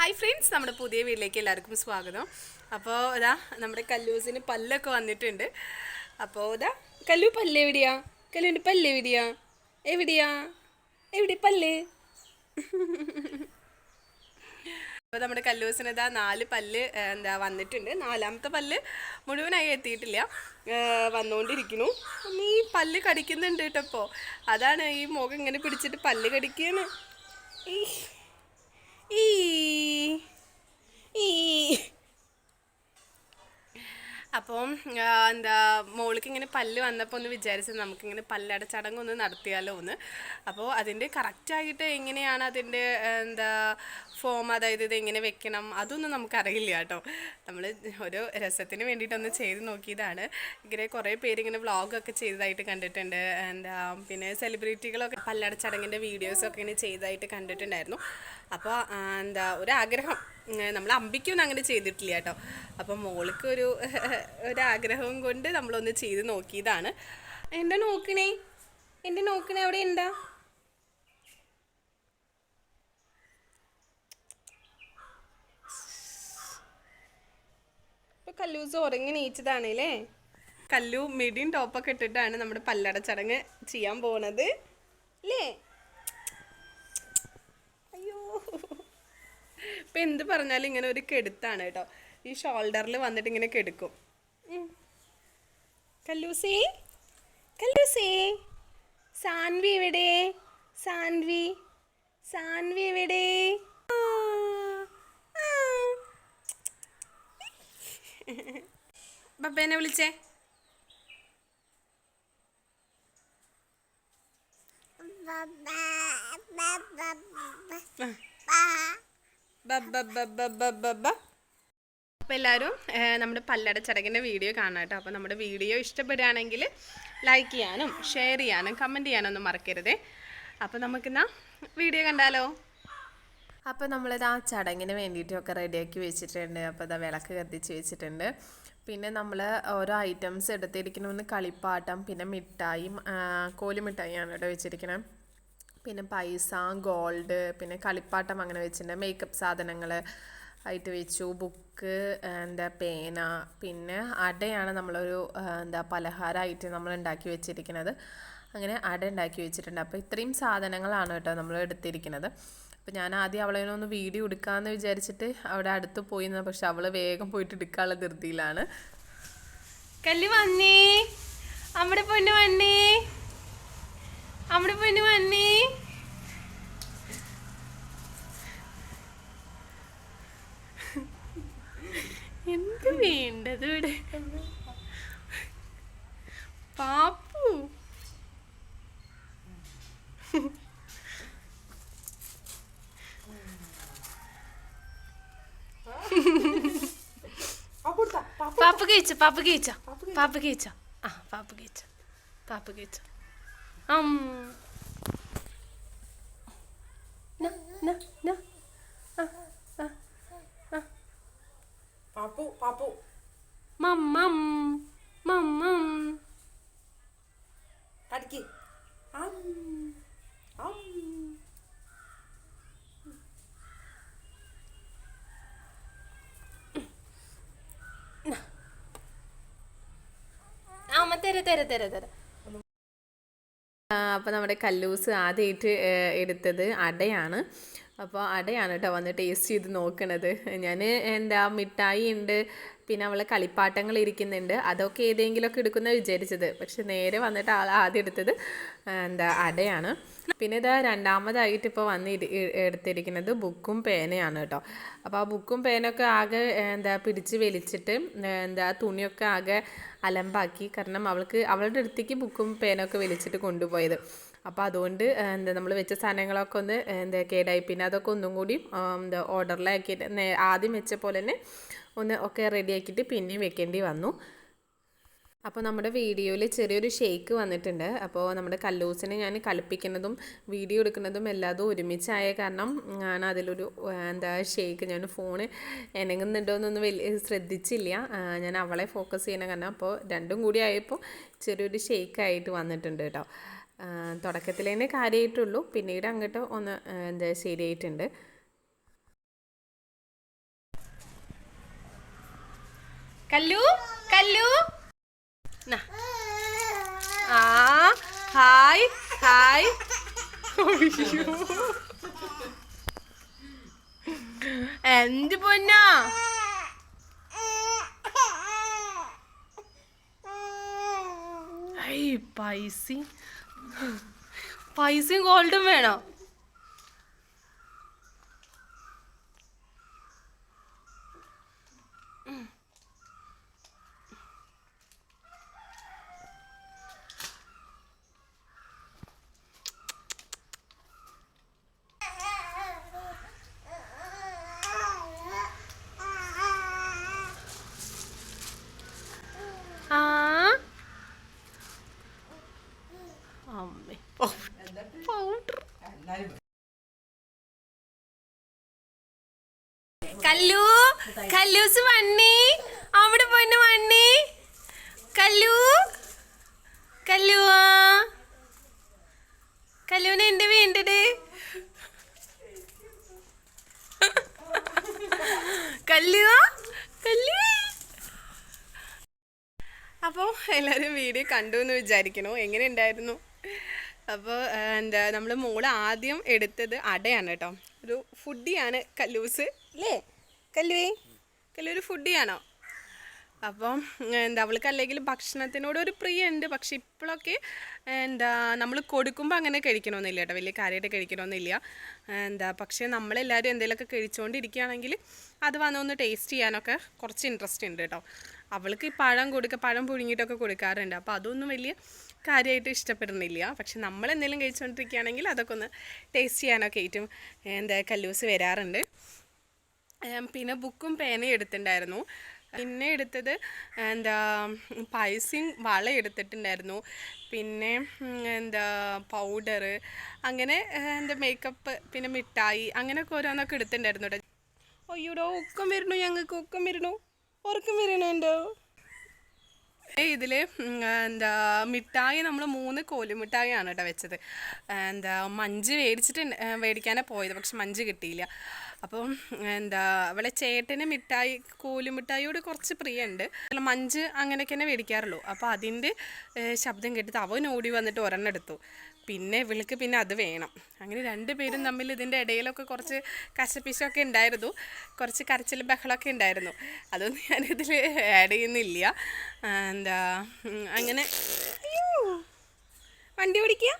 Hi friends നമ്മുടെ പുതിയ വീട്ടിലേക്ക് എല്ലാവർക്കും സ്വാഗതം. അപ്പോൾ ഇതാ നമ്മുടെ കല്ലൂസിന് പല്ലൊക്കെ വന്നിട്ടുണ്ട്. അപ്പോൾ ഇതാ കല്ലു പല്ല് എവിടെയാ? കല്ലുവിന്റെ പല്ല് എവിടെയാ? എവിടെയാ? എവിടെ പല്ല്? അപ്പോൾ നമ്മുടെ കല്ലൂസിന് ഇതാ നാല് പല്ല് എന്താ വന്നിട്ടുണ്ട്. നാലാമത്തെ പല്ല് മുഴുവനായി എത്തിയിട്ടില്ല. വന്നുകൊണ്ടിരിക്കുന്നു ഈ പല്ല് കടിക്കുന്നുണ്ട് കേട്ടോ അതാണ് ഈ മുഖം ഇങ്ങനെ പിടിച്ചിട്ട് പല്ല് കടിക്കുകയാണ് ഈ ഈ ഈ അപ്പം എന്താ മോൾക്ക് ഇങ്ങനെ പല്ല് വന്നപ്പോൾ ഒന്ന് വിചാരിച്ചത് നമുക്കിങ്ങനെ പല്ലട ചടങ്ങൊന്ന് നടത്തിയാലോ ഒന്ന് അപ്പോൾ അതിന്റെ കറക്റ്റായിട്ട് എങ്ങനെയാണ് അതിന്റെ എന്താ ഫോം അതായത് ഇത് എങ്ങനെ വെക്കണം അതൊന്നും നമുക്കറിയില്ല കേട്ടോ. നമ്മൾ ഒരു രസത്തിന് വേണ്ടിയിട്ടൊന്ന് ചെയ്ത് നോക്കിയതാണ്. ഇങ്ങനെ കുറേ പേര് ഇങ്ങനെ വ്ളോഗൊക്കെ ചെയ്തതായിട്ട് കണ്ടിട്ടുണ്ട്. എന്താ പിന്നെ സെലിബ്രിറ്റികളൊക്കെ പല്ലട ചടങ്ങിന്റെ വീഡിയോസൊക്കെ ഇങ്ങനെ ചെയ്തതായിട്ട് കണ്ടിട്ടുണ്ടായിരുന്നു. അപ്പോൾ എന്താ ഒരാഗ്രഹം. നമ്മൾ അമ്പിക്കൊന്നും അങ്ങനെ ചെയ്തിട്ടില്ല കേട്ടോ. അപ്പം മോൾക്ക് ഒരു ഒരാഗ്രഹവും കൊണ്ട് നമ്മളൊന്ന് ചെയ്ത് നോക്കിയതാണ്. എന്താ നോക്കണേ? എന്റെ നോക്കണേ? അവിടെ എന്താ? ഇപ്പൊ കല്ലൂസ് ഉറങ്ങി നീച്ചതാണല്ലേ? കല്ലു മിഡിയും ടോപ്പൊക്കെ ഇട്ടിട്ടാണ് നമ്മുടെ പല്ലട ചടങ്ങ് ചെയ്യാൻ പോണത്. അല്ലേ അയ്യോ ഇപ്പൊ എന്ത് പറഞ്ഞാലും ഇങ്ങനെ ഒരു കെടുത്താണ് കേട്ടോ. ഈ ഷോൾഡറിൽ വന്നിട്ട് ഇങ്ങനെ കെടുക്കും. കല്ലൂസി? കല്ലൂസേ? സാൻവി എവിടെ? സാൻവി? സാൻവി എവിടെ? വിളിച്ചേ? ആ. അപ്പോൾ എല്ലാവരും നമ്മുടെ പല്ലട ചടങ്ങിന്റെ വീഡിയോ കാണാം കേട്ടോ. അപ്പോൾ നമ്മുടെ വീഡിയോ ഇഷ്ടപ്പെടുകയാണെങ്കിൽ ലൈക്ക് ചെയ്യാനും ഷെയർ ചെയ്യാനും കമന്റ് ചെയ്യാനൊന്നും മറക്കരുതേ. അപ്പോൾ നമുക്കെന്നാ വീഡിയോ കണ്ടാലോ? അപ്പോൾ നമ്മളിത് ആ ചടങ്ങിന് വേണ്ടിയിട്ടൊക്കെ റെഡിയാക്കി വെച്ചിട്ടുണ്ട്. അപ്പോൾ ഇതാ വിളക്ക് കത്തിച്ച് വെച്ചിട്ടുണ്ട്. പിന്നെ നമ്മൾ ഓരോ ഐറ്റംസ് എടുത്തിരിക്കണമെന്ന് കളിപ്പാട്ടം പിന്നെ മിഠായി കോലി മിഠായിയാണ് ഇവിടെ വെച്ചിരിക്കുന്നത് പിന്നെ പൈസ ഗോൾഡ് പിന്നെ കളിപ്പാട്ടം അങ്ങനെ വെച്ചിട്ടുണ്ട്. മേക്കപ്പ് സാധനങ്ങൾ ആയിട്ട് വെച്ചു. ബുക്ക് എന്താ പേന പിന്നെ അടയാണ് നമ്മളൊരു എന്താ പലഹാരമായിട്ട് നമ്മൾ ഉണ്ടാക്കി വെച്ചിരിക്കുന്നത്. അങ്ങനെ അട ഉണ്ടാക്കി വെച്ചിട്ടുണ്ട്. അപ്പോൾ ഇത്രയും സാധനങ്ങളാണ് കേട്ടോ നമ്മൾ എടുത്തിരിക്കുന്നത്. അപ്പോൾ ഞാൻ ആദ്യം അവളെ ഒന്ന് വീഡിയോ എടുക്കാമെന്ന് വിചാരിച്ചിട്ട് അവിടെ അടുത്ത് പോയി പക്ഷെ അവൾ വേഗം പോയിട്ട് എടുക്കാനുള്ള ധൃതിയിലാണ്. കല്ലി വന്നേ. അവിടെ പൊന്നു വന്നേ. അവിടെ പോയി വന്നേ. എന്ത് വേണ്ടത് ഇവിടെ? പാപ്പു. പാപ്പ കഴിച്ച പാപ്പ കഴിച്ച പാപ്പ കഴിച്ച ആ പാപ്പ കഴിച്ച പാപ്പ കഴിച്ച. പാപ്പു പാപ്പു. മം, മം, മം, മം. കടിക്ക് ആം, ആം. ആ അമ്മ തര തര തര തര. അപ്പോൾ നമ്മുടെ കല്ലൂസ് ആദ്യമായിട്ട് എടുത്തത് അടയാണ്. അപ്പോൾ അടയാണ് കേട്ടോ വന്ന് ടേസ്റ്റ് ചെയ്ത് നോക്കണത്. ഞാൻ എന്താ മിഠായി ഉണ്ട് പിന്നെ അവളെ കളിപ്പാട്ടങ്ങൾ ഇരിക്കുന്നുണ്ട് അതൊക്കെ ഏതെങ്കിലുമൊക്കെ എടുക്കുന്ന വിചാരിച്ചത്. പക്ഷെ നേരെ വന്നിട്ട് ആൾ ആദ്യം എടുത്തത് എന്താ അടയാണ്. പിന്നെ ഇതാ രണ്ടാമതായിട്ട് ഇപ്പോൾ വന്ന് എടുത്തിരിക്കുന്നത് ബുക്കും പേനയാണ് കേട്ടോ അപ്പോൾ ആ ബുക്കും പേനൊക്കെ ആകെ എന്താ പിടിച്ച് വലിച്ചിട്ട് എന്താ തുണിയൊക്കെ ആകെ അലമ്പാക്കി. കാരണം അവൾക്ക് അവളുടെ അടുത്തേക്ക് ബുക്കും പേനൊക്കെ വലിച്ചിട്ട് കൊണ്ടുപോയത്. അപ്പോൾ അതുകൊണ്ട് എന്താ നമ്മൾ വെച്ച സാധനങ്ങളൊക്കെ ഒന്ന് എന്താ കേടായി. പിന്നെ അതൊക്കെ ഒന്നും കൂടി എന്താ ഓർഡറിലാക്കിയിട്ട് ആദ്യം വെച്ച പോലെ തന്നെ ഒന്ന് ഒക്കെ റെഡിയാക്കിയിട്ട് പിന്നെയും വെക്കേണ്ടി വന്നു. അപ്പോൾ നമ്മുടെ വീഡിയോയിൽ ചെറിയൊരു ഷേക്ക് വന്നിട്ടുണ്ട്. അപ്പോൾ നമ്മുടെ കല്ലൂസിനെ ഞാൻ കളിപ്പിക്കുന്നതും വീഡിയോ എടുക്കുന്നതും എല്ലാതും ഒരുമിച്ചായ കാരണം ഞാൻ അതിലൊരു എന്താ ഷേക്ക് ഞാൻ ഫോൺ എനങ്ങുന്നുണ്ടോ എന്നൊന്നും വലിയ ശ്രദ്ധിച്ചില്ല. ഞാൻ അവളെ ഫോക്കസ് ചെയ്യണ കാരണം അപ്പോൾ രണ്ടും കൂടി ആയപ്പോൾ ചെറിയൊരു ഷേക്കായിട്ട് വന്നിട്ടുണ്ട് കേട്ടോ. തുടക്കത്തിൽ തന്നെ കാര്യമായിട്ടുള്ളൂ. പിന്നീട് അങ്ങോട്ട് ഒന്ന് എന്താ ശരിയായിട്ടുണ്ട്. കല്ലു കല്ലു. ആ ഹായ് ഹായ്. എന്ത് പൊന്നാ? ഐ പൈസ. പൈസയും ഗോൾഡും വേണോ ആ അമ്മേ പൗഡർ കല്ലു കല്ലൂസ് വണ്ണി. അവിടെ പോയിന് വണ്ണി. കല്ലു കല്ലുവാ കല്ലുവിനെ എന്റെ വേണ്ടത്? കല്ലുവാ കല്ലു. അപ്പോൾ എല്ലാവരും വീഡിയോ കണ്ടു എന്ന് വിചാരിക്കണോ? എങ്ങനെ ഉണ്ടായിരുന്നു? അപ്പോൾ എന്താ നമ്മൾ മോൾ ആദ്യം എടുത്തത് അടയാണ് കേട്ടോ. ഒരു ഫുഡിയാണ് കല്ലൂസ്. അല്ലേ കല്ലുവേ? കല്ലു ഒരു ഫുഡിയാണോ അപ്പം എന്താ അവൾക്ക് അല്ലെങ്കിൽ ഭക്ഷണത്തിനോട് ഒരു പ്രിയുണ്ട്. പക്ഷെ ഇപ്പോഴൊക്കെ എന്താ നമ്മൾ കൊടുക്കുമ്പോൾ അങ്ങനെ കഴിക്കണമെന്നില്ല കേട്ടോ വലിയ കാര്യമായിട്ട് കഴിക്കണമെന്നില്ല എന്താ പക്ഷേ നമ്മളെല്ലാവരും എന്തെങ്കിലുമൊക്കെ കഴിച്ചുകൊണ്ടിരിക്കുകയാണെങ്കിൽ അത് വന്നൊന്ന് ടേസ്റ്റ് ചെയ്യാനൊക്കെ കുറച്ച് ഇൻട്രസ്റ്റ് ഉണ്ട് കേട്ടോ അവൾക്ക് പഴം കൊടുക്കുക പഴം പുഴുങ്ങിയിട്ടൊക്കെ കൊടുക്കാറുണ്ട്. അപ്പോൾ അതൊന്നും വലിയ കാര്യമായിട്ട് ഇഷ്ടപ്പെടുന്നില്ല. പക്ഷെ നമ്മൾ എന്തെങ്കിലും കഴിച്ചുകൊണ്ടിരിക്കുകയാണെങ്കിൽ അതൊക്കെ ഒന്ന് ടേസ്റ്റ് ചെയ്യാനൊക്കെ ഏറ്റവും എന്താ കല്ലൂസ് വരാറുണ്ട്. പിന്നെ ബുക്കും പേനയും എടുത്തിട്ടുണ്ടായിരുന്നു. പിന്നെ എടുത്തത് എന്താ പൈസയും വള എടുത്തിട്ടുണ്ടായിരുന്നു. പിന്നെ എന്താ പൗഡർ അങ്ങനെ എന്താ മേക്കപ്പ് പിന്നെ മിഠായി അങ്ങനെയൊക്കെ ഓരോന്നൊക്കെ എടുത്തിട്ടുണ്ടായിരുന്നു കേട്ടോ. അയ്യോടോ ഒക്കം വരണു ഞങ്ങൾക്ക് ഒക്കം വരണു ഉറക്കം വരണുണ്ടോ ഇതിൽ എന്താ മിഠായി നമ്മൾ മൂന്ന് കോലി മിഠായിയാണ് കേട്ടോ വെച്ചത്. എന്താ മഞ്ച് മേടിച്ചിട്ട് മേടിക്കാനാണ് പോയത് പക്ഷെ മഞ്ച് കിട്ടിയില്ല. അപ്പം എന്താ അവളെ ചേട്ടന് മിഠായി കൂലി മിഠായിയോട് കുറച്ച് പ്രിയുണ്ട് മഞ്ച് അങ്ങനെയൊക്കെ തന്നെ മേടിക്കാറുള്ളൂ. അപ്പോൾ അതിന്റെ ശബ്ദം കേട്ടിട്ട് അവൻ ഓടി വന്നിട്ട് ഒരെണ്ണം എടുത്തു. പിന്നെ ഇവൾക്ക് പിന്നെ അത് വേണം. അങ്ങനെ രണ്ട് പേരും തമ്മിൽ ഇതിന്റെ ഇടയിലൊക്കെ കുറച്ച് കശപ്പിശൊക്കെ ഉണ്ടായിരുന്നു. കുറച്ച് കരച്ചിൽ ബഹളമൊക്കെ ഉണ്ടായിരുന്നു. അതൊന്നും ഞാനിതിൽ ആഡ് ചെയ്യുന്നില്ല. എന്താ അങ്ങനെ. വണ്ടി ഓടിക്കുക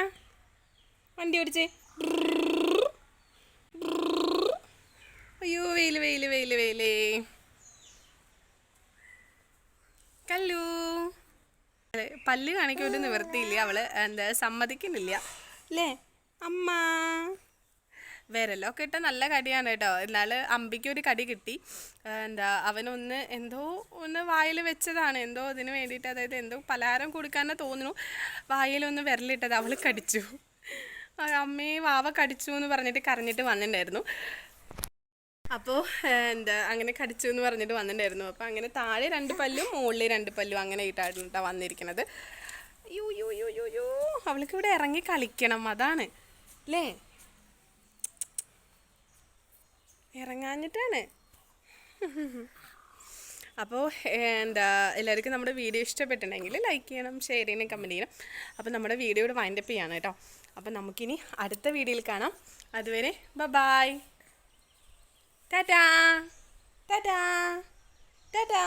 ആ വണ്ടി ഓടിച്ചേ. അയ്യോ വെയിൽ വെയിൽ വെയിൽ വെയിലേ. കല്ലു. പല്ല് കാണിക്കാൻ ഒരു നിവൃത്തിയില്ല. അവൾ എന്താ സമ്മതിക്കുന്നില്ല. അല്ലേ അമ്മ. വിരലൊക്കെ ഇട്ട നല്ല കടിയാണ് കേട്ടോ. എന്നാൽ അമ്പിക്ക് ഒരു കടി കിട്ടി. എന്താ അവനൊന്ന് എന്തോ ഒന്ന് വായിൽ വെച്ചതാണ്. എന്തോ അതിന് വേണ്ടിയിട്ട് അതായത് എന്തോ പലഹാരം കൊടുക്കാനെ തോന്നുന്നു. വായിലൊന്ന് വിരലിട്ടത്. അവൾ കടിച്ചു. അമ്മേ വാവ കടിച്ചു എന്ന് പറഞ്ഞിട്ട് കരഞ്ഞിട്ട് വന്നിട്ടുണ്ടായിരുന്നു അപ്പോൾ എന്താ അങ്ങനെ കടിച്ചു എന്ന് പറഞ്ഞിട്ട് വന്നിട്ടുണ്ടായിരുന്നു അപ്പോൾ അങ്ങനെ താഴെ രണ്ട് പല്ലും മുകളിൽ രണ്ട് പല്ലും അങ്ങനെ ആയിട്ടാണ് കേട്ടോ വന്നിരിക്കുന്നത് യോ യോ യോ യോ യോ അവൾക്ക് ഇവിടെ ഇറങ്ങി കളിക്കണം അതാണ്. അല്ലേ ഇറങ്ങാഞ്ഞിട്ടാണ്. അപ്പോൾ എന്താ എല്ലാവർക്കും നമ്മുടെ വീഡിയോ ഇഷ്ടപ്പെട്ടിട്ടുണ്ടെങ്കിൽ ലൈക്ക് ചെയ്യണം ഷെയർ ചെയ്യണം കമന്റ് ചെയ്യണം. അപ്പോൾ നമ്മുടെ വീഡിയോ വീഡിയോയുടെ വൈൻഡപ്പ് ചെയ്യാണ് കേട്ടോ. അപ്പം നമുക്കിനി അടുത്ത വീഡിയോയിൽ കാണാം. അതുവരെ ബബായ് ടാറ്റാ. ടാറ്റാ. ടാറ്റാ.